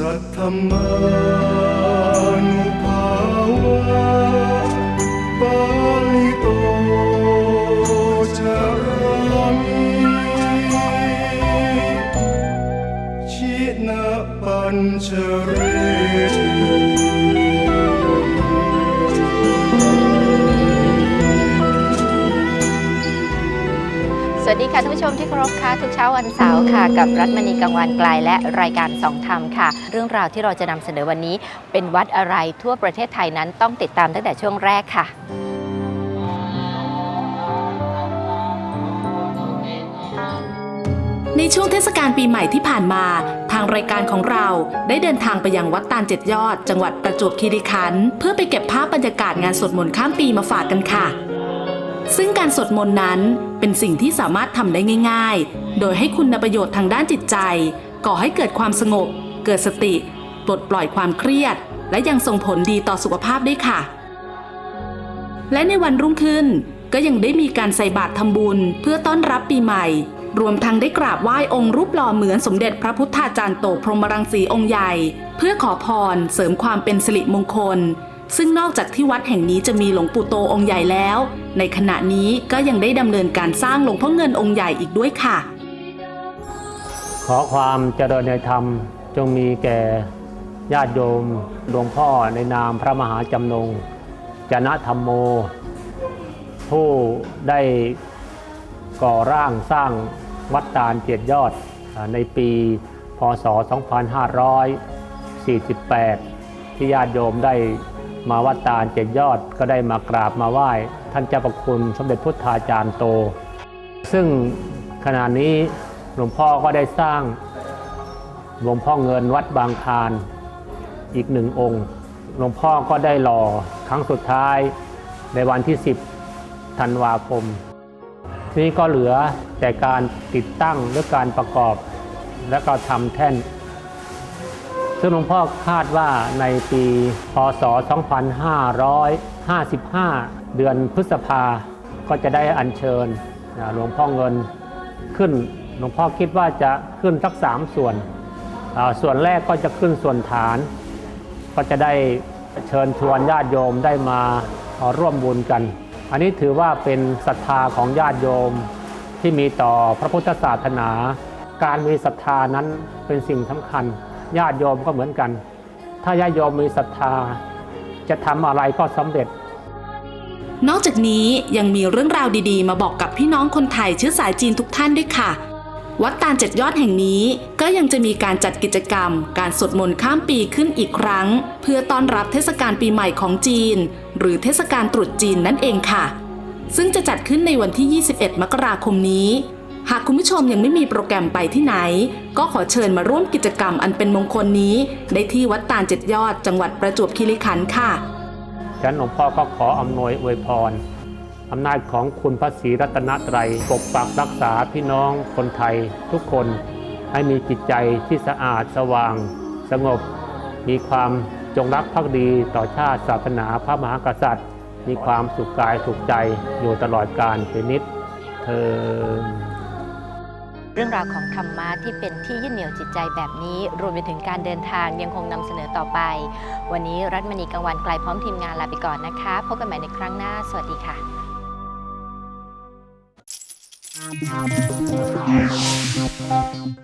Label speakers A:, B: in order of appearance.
A: สัทธมานุภาวะปาลิโตจารามิชินะปัญชเรติ
B: สวัสดีค่ะท่านผู้ชมที่เคารพค่ะทุกเช้าวันเสาร์ค่ะ กับรัฐมณีกังวานไกลและรายการสองธรรมค่ะ เรื่องราวที่เราจะนำเสนอวันนี้ เป็นวัดอะไรทั่วประเทศไทยนั้นต้องติดตามตั้งแต่ช่วงแรกค่ะ
C: ในช่วงเทศกาลปีใหม่ที่ผ่านมา ทางรายการของเราได้เดินทางไปยังวัดตาลเจ็ดยอด จังหวัดประจวบคีรีขันธ์เพื่อไปเก็บภาพบรรยากาศงานสวดมนต์ข้ามปีมาฝากกันค่ะ ซึ่งการสวดมนต์นั้น เป็นสิ่งที่สามารถทำได้ง่าย ๆ โดยให้คุณประโยชน์ทางด้านจิตใจ ก่อให้เกิดความสงบ เกิดสติ ปลดปล่อยความเครียด และยังส่งผลดีต่อสุขภาพด้วยค่ะ และในวันรุ่งขึ้นก็ยังได้มีการใส่บาตรทำบุญ เพื่อต้อนรับปีใหม่ รวมทั้งได้กราบไหว้องค์รูปหล่อเหมือนสมเด็จพระพุทธาจารย์โตพรหมรังสีองค์ใหญ่ เพื่อขอพร เสริมความเป็นสิริมงคล ซึ่งนอกจากที่วัดแห่งนี้จะมีหลวงปู่โตองค์ใหญ่แล้ว ในขณะนี้ก็ยังได้ดำเนินการสร้างหลวงพ่อเงินองค์ใหญ่อีกด้วยค่ะ
D: ขอความเจริญในธรรมจงมีแก่ญาติโยมหลวงพ่อในนามพระมหาจำนงจนะธรรมโม ผู้ได้ก่อร่างสร้างวัดตาลเจ็ดยอดในปีพศ 2548 ที่ญาติโยมได้ มาวัดตาลเจ็ดยอดก็ได้มากราบมาไหว้ ท่านเจ้าประคุณสมเด็จพุทธาจารย์โต ซึ่งขณะนี้หลวงพ่อก็ได้สร้างหลวงพ่อเงินวัดบางคารอีกหนึ่งองค์ หลวงพ่อก็ได้หล่อครั้งสุดท้ายในวันที่ 10ธันวาคมทีนี้ก็เหลือแต่การติดตั้งหรือการประกอบและก็ทำแท่น ซึ่งหลวงพ่อคาดว่าในปีพศ 2555 เดือนพฤษภา ก็จะได้อัญเชิญหลวงพ่อเงินขึ้น หลวงพ่อคิดว่าจะขึ้นสักสามส่วน ส่วนแรกก็จะขึ้นส่วนฐาน ก็จะได้เชิญชวนญาติโยมได้มาร่วมบุญกัน อันนี้ถือว่าเป็นศรัทธาของญาติโยมที่มีต่อพระพุทธศาสนา การมีศรัทธานั้นเป็นสิ่งสำคัญ ญาติโยมก็เหมือนกัน ถ้าญาติโยมมีศรัทธา จะทำอะไรก็สำเร็จ
C: นอกจากนี้ยังมีเรื่องราวดีๆ มาบอกกับพี่น้องคนไทยเชื้อสายจีนทุกท่านด้วยค่ะ วัดตาลเจ็ดยอดแห่งนี้ก็ยังจะมีการจัดกิจกรรม การสวดมนต์ข้ามปีขึ้นอีกครั้ง เพื่อต้อนรับเทศกาลปีใหม่ของจีน หรือเทศกาลตรุษจีนนั่นเองค่ะ ซึ่งจะจัดขึ้นในวันที่ 21 มกราคมนี้ หากคุณผู้ชมยังไม่มีโปรแกรมไปที่ไหน ก็ขอเชิญมาร่วมกิจกรรมอันเป็นมงคลนี้ ได้ที่วัดตาลเจ็ดยอดจังหวัดประจวบคีรีขันธ์ค่ะ
D: ฉันหลวงพ่อก็ขออำนวยอวยพรอำนาจของคุณพระศรีรัตนตรัยปกปักรักษาพี่น้องคนไทยทุกคนให้มีจิตใจที่สะอาดสว่าง สงบ มีความจงรักภักดีต่อชาติศาสนาพระมหากษัตริย์ มีความสุขกายสุขใจอยู่ตลอดกาลเป็นนิจเธอ
B: เรื่องราวของธรรมะที่เป็นที่ยึดเหนี่ยวจิตใจแบบนี้ รวมไปถึงการเดินทางยังคงนำเสนอต่อไป วันนี้รัฐมณีกังวันไกลพร้อมทีมงานลาไปก่อนนะคะ พบกันใหม่ในครั้งหน้า สวัสดีค่ะ
A: Thank you.